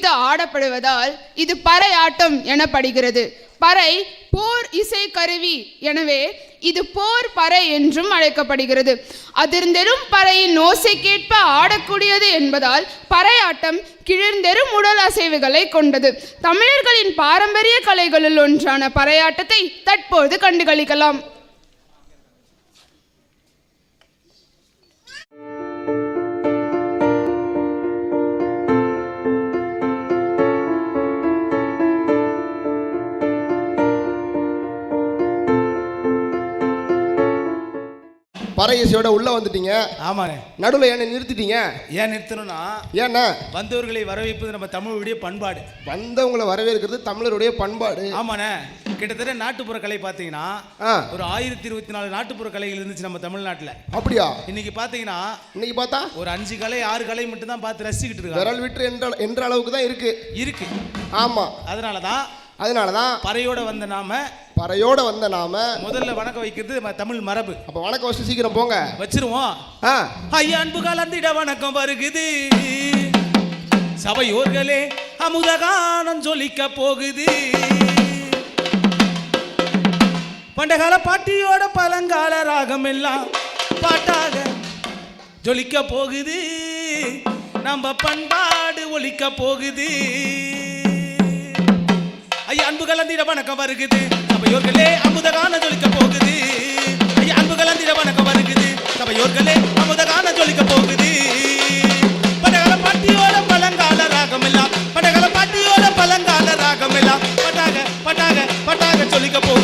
ஆடப்படுவதால் இது பறையாட்டம் எனப்படுகிறது. பறை போர் இசை கருவி. எனவே இது போர் பறை என்றும் அழைக்கப்படுகிறது. அதிர்ந்தெரும் பறையின் ஓசைக்கேற்ப ஆடக்கூடியது என்பதால் பறையாட்டம் கிழந்தெரும் உடல் அசைவுகளை கொண்டது. தமிழர்களின் பாரம்பரிய கலைகளுள் ஒன்றான பறையாட்டத்தை தற்போது கண்டுகளிக்கலாம். பறை இசையோட உள்ள வந்துட்டீங்க. ஆமாண்ணே நடுவில் என்ன நிறுத்திட்டீங்க. ஏன் நிறுத்தணும்னா ஏன்னா வந்தவர்களை வரவேற்பது நம்ம தமிழுடைய பண்பாடு. வந்தவங்களை வரவேற்கிறது தமிழருடைய பண்பாடு. ஆமாண்ணே. கிட்டத்தட்ட நாட்டுப்புற கலை பார்த்தீங்கன்னா ஒரு ஆயிரத்தி இருபத்தி நாலு நாட்டுப்புற கலைகள் இருந்துச்சு நம்ம தமிழ்நாட்டில். அப்படியா? இன்னைக்கு பார்த்தீங்கன்னா இன்னைக்கு பார்த்தா? ஒரு அஞ்சு கலை ஆறு கலை மட்டும் தான் பார்த்து ரசிச்சுக்கிட்டு இருக்காங்க. விரல் விட்டு என்ற என்ற அளவுக்கு தான் இருக்கு. இருக்கு. ஆமா. அதனால தான் அதனால தான் பறையோட வந்த நாம பறையோட வந்த நாம முதல்ல வணக்கம் வைக்கிறது நம்ம தமிழ் மரபு. அப்ப வணக்கம் வச்சு சீக்கிரம் போங்க. வச்சிருவோம். ஐயா அன்பு கலந்திட வணக்கம் வருகுது. சபையோர்களே அமுதகானம் ஜொலிக்க போகுது. பண்டகால பாட்டியோட பழங்கால ராகம் எல்லாம் பாட்டாக ஜொலிக்க போகுது. நம்ம பண்பாடு ஒலிக்க போகுது. ஐயா அன்பு கலந்திட வணக்கம் வருகுது. சபையோர்களே அமுதகான ஜொலிக்க போகுது. ஐயா அன்பு கலந்திட வணக்கம் வருகுது சபையோர்களே அமுதகான ஜொலிக்க போகுது. படகல பாட்டியோட பழங்கால ராகம் எல்லாம் படகல பாட்டியோட பழங்கால ராகம் எல்லாம் பட்டாக பட்டாக பட்டாக ஜொலிக்க போகுது.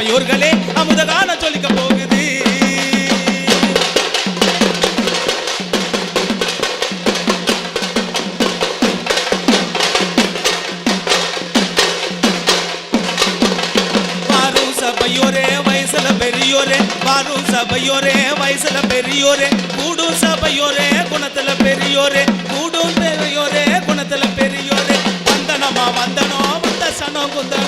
சபையோர்களே அமுதகான சொல்லிக்க போகுது சபையோரே வயசுல பெரியோரே வாரும் சபையோரே வயசுல பெரியோரே கூடும் சபையோரே குணத்துல பெரியோரே கூடும் பெரியோரே குணத்துல பெரியோரே வந்தனமா வந்தனோ வந்த சனம் குந்த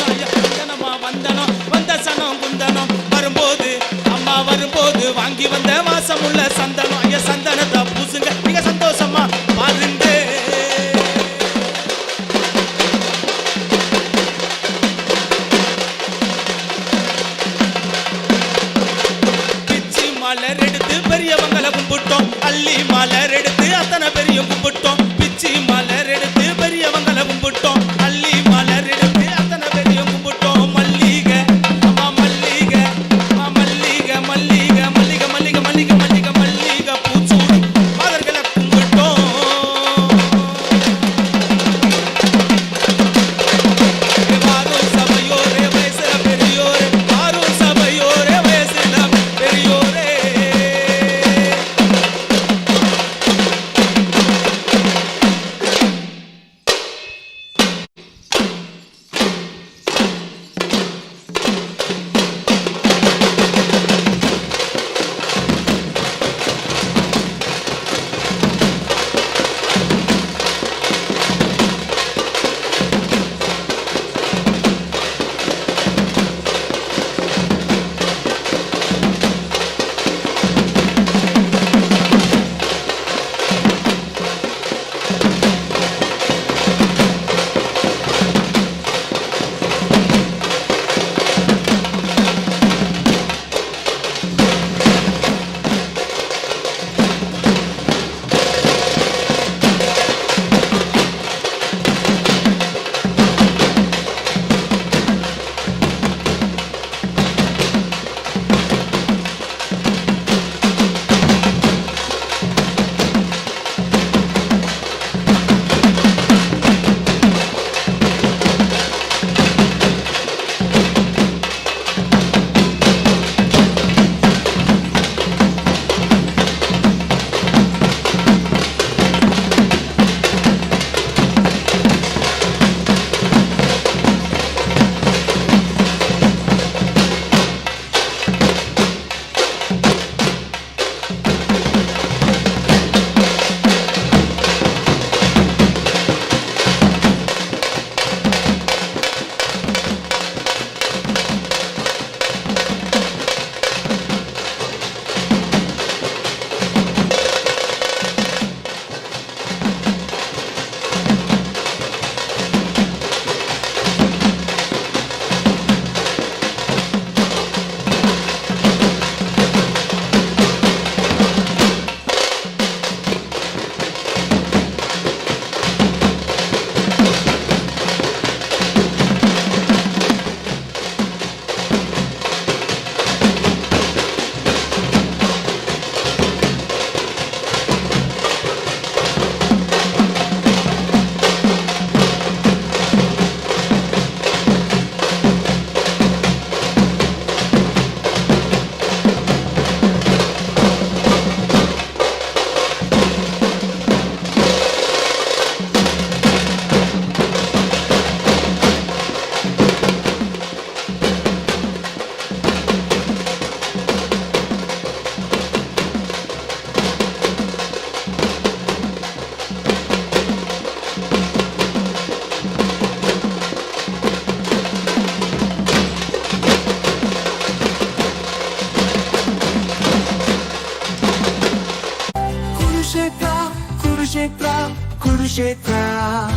Kuruşetra, kuruşetra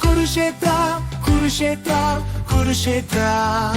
Kuruşetra, kuruşetra, kuruşetra